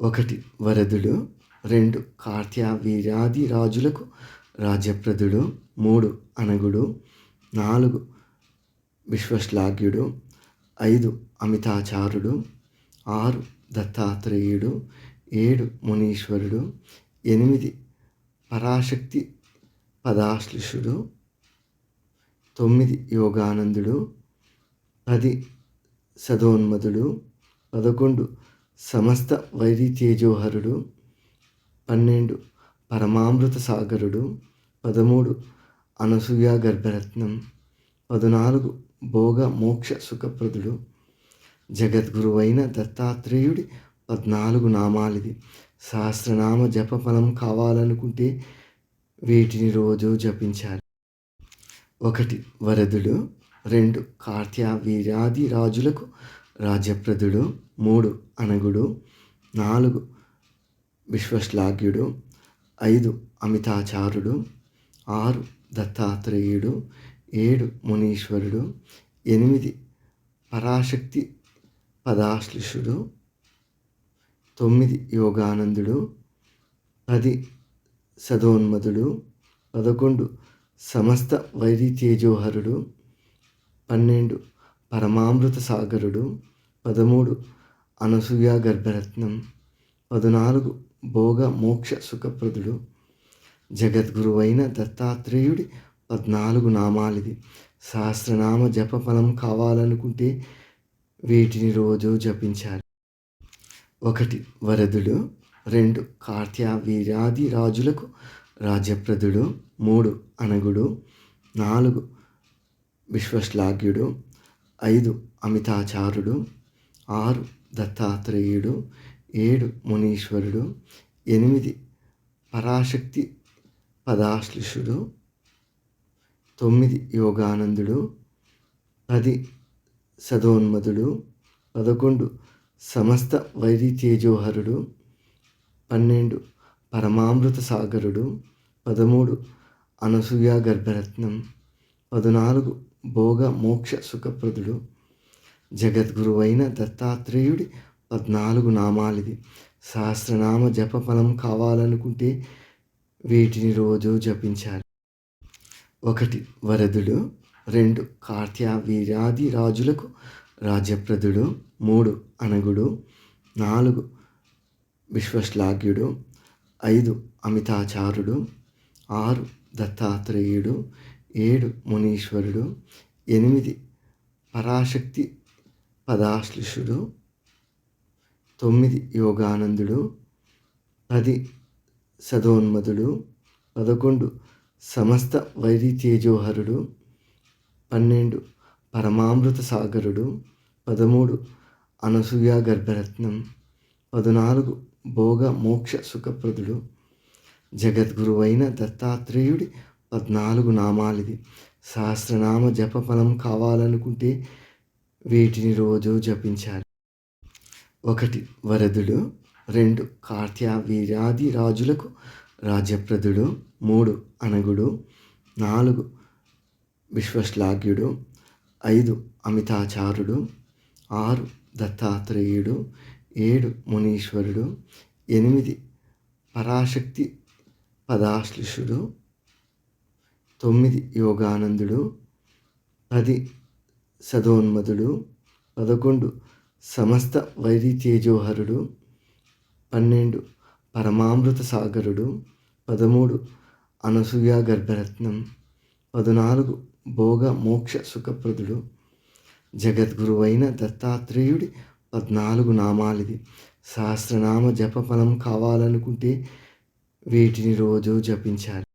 ఒకటి వరదుడు రెండు కార్త్యావీర్యాది రాజులకు రాజప్రదుడు మూడు అనగుడు నాలుగు విశ్వశ్లాఘ్యుడు ఐదు అమితాచారుడు ఆరు దత్తాత్రేయుడు ఏడు మునీశ్వరుడు ఎనిమిది పరాశక్తి పదాశ్లిషుడు తొమ్మిది యోగానందుడు పది సదోన్మదుడు పదకొండు సమస్త వైరి తేజోహరుడు పన్నెండు పరమామృత సాగరుడు పదమూడు అనసూయ గర్భరత్నం పద్నాలుగు భోగ మోక్ష సుఖప్రదుడు జగద్గురువైన దత్తాత్రేయుడి పద్నాలుగు నామాలిది సహస్రనామ జప ఫలం కావాలనుకుంటే వీటిని రోజు జపించాలి. ఒకటి వరదుడు రెండు కార్త్యావీర్యాది రాజులకు రాజప్రదుడు మూడు అనగుడు నాలుగు విశ్వశ్లాఘ్యుడు ఐదు అమితాచారుడు ఆరు దత్తాత్రేయుడు ఏడు మునీశ్వరుడు ఎనిమిది పరాశక్తి పదాశ్లిషుడు తొమ్మిది యోగానందుడు పది సదోన్మదుడు పదకొండు సమస్త వైరి తేజోహరుడు పన్నెండు పరమామృత సాగరుడు పదమూడు అనసూయ గర్భరత్నం పద్నాలుగు భోగ మోక్ష సుఖప్రదుడు జగద్గురువైన దత్తాత్రేయుడి పద్నాలుగు నామాలిది సహస్రనామ జప ఫలం కావాలనుకుంటే వీటిని రోజు జపించాలి. ఒకటి వరదుడు. రెండు కార్త్యావీర్యాది రాజులకు రాజప్రదుడు. మూడు అనగుడు నాలుగు విశ్వశ్లాఘ్యుడు. ఐదు అమితాచారుడు ఆరు దత్తాత్రేయుడు ఏడు మునీశ్వరుడు ఎనిమిది పరాశక్తి పదాశ్లిషుడు తొమ్మిది యోగానందుడు పది సదోన్మదుడు పదకొండు సమస్త వైరి తేజోహరుడు పన్నెండు పరమామృత సాగరుడు పదమూడు అనసూయ గర్భరత్నం పద్నాలుగు భోగ మోక్ష సుఖప్రదుడు జగద్గురువైన దత్తాత్రేయుడి పద్నాలుగు నామాలిది. సహస్రనామ జప ఫలం కావాలనుకుంటే వీటిని రోజు జపించాలి. ఒకటి వరదుడు. రెండు కార్త్య రాజులకు రాజప్రదుడు. మూడు అనగుడు నాలుగు విశ్వశ్లాఘ్యుడు. ఐదు అమితాచారుడు ఆరు దత్తాత్రేయుడు. ఏడు మునీశ్వరుడు ఎనిమిది పరాశక్తి పదాశ్లిషుడు తొమ్మిది యోగానందుడు పది సదోన్మదుడు పదకొండు సమస్త వైరి తేజోహరుడు పన్నెండు పరమామృత సాగరుడు పదమూడు అనసూయ గర్భరత్నం పద్నాలుగు భోగ మోక్ష సుఖప్రదుడు జగద్గురువైన దత్తాత్రేయుడి పద్నాలుగు నామాలిది. సహస్రనామ జప ఫలం కావాలనుకుంటే వీటిని రోజు జపించాలి. ఒకటి వరదుడు. రెండు కార్త్యావీర్యాది రాజులకు రాజప్రదుడు. మూడు అనగుడు నాలుగు విశ్వశ్లాఘ్యుడు. ఐదు అమితాచారుడు ఆరు దత్తాత్రేయుడు. ఏడు మునీశ్వరుడు. ఎనిమిది పరాశక్తి పదాశ్లిషుడు. తొమ్మిది యోగానందుడు పది సదోన్మదుడు పదకొండు సమస్త వైరి తేజోహరుడు పన్నెండు పరమామృత సాగరుడు పదమూడు అనసూయ గర్భరత్నం పద్నాలుగు భోగ మోక్ష సుఖప్రదుడు జగద్గురువైన దత్తాత్రేయుడి పద్నాలుగు నామాలిది. సహస్రనామ జప ఫలం కావాలనుకుంటే వీటిని రోజు జపించాలి.